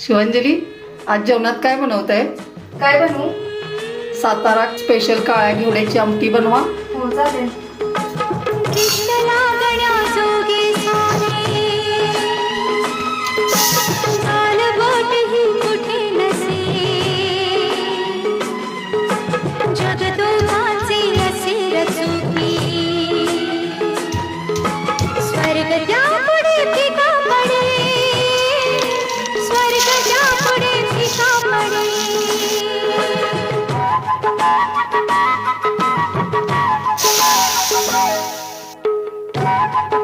शिवांजली आज जेवणात काय बनवत आहे काय बनवू? सातारा स्पेशल काळ्या घेवड्याची आमटी बनवा. हो चालेल. Thank you.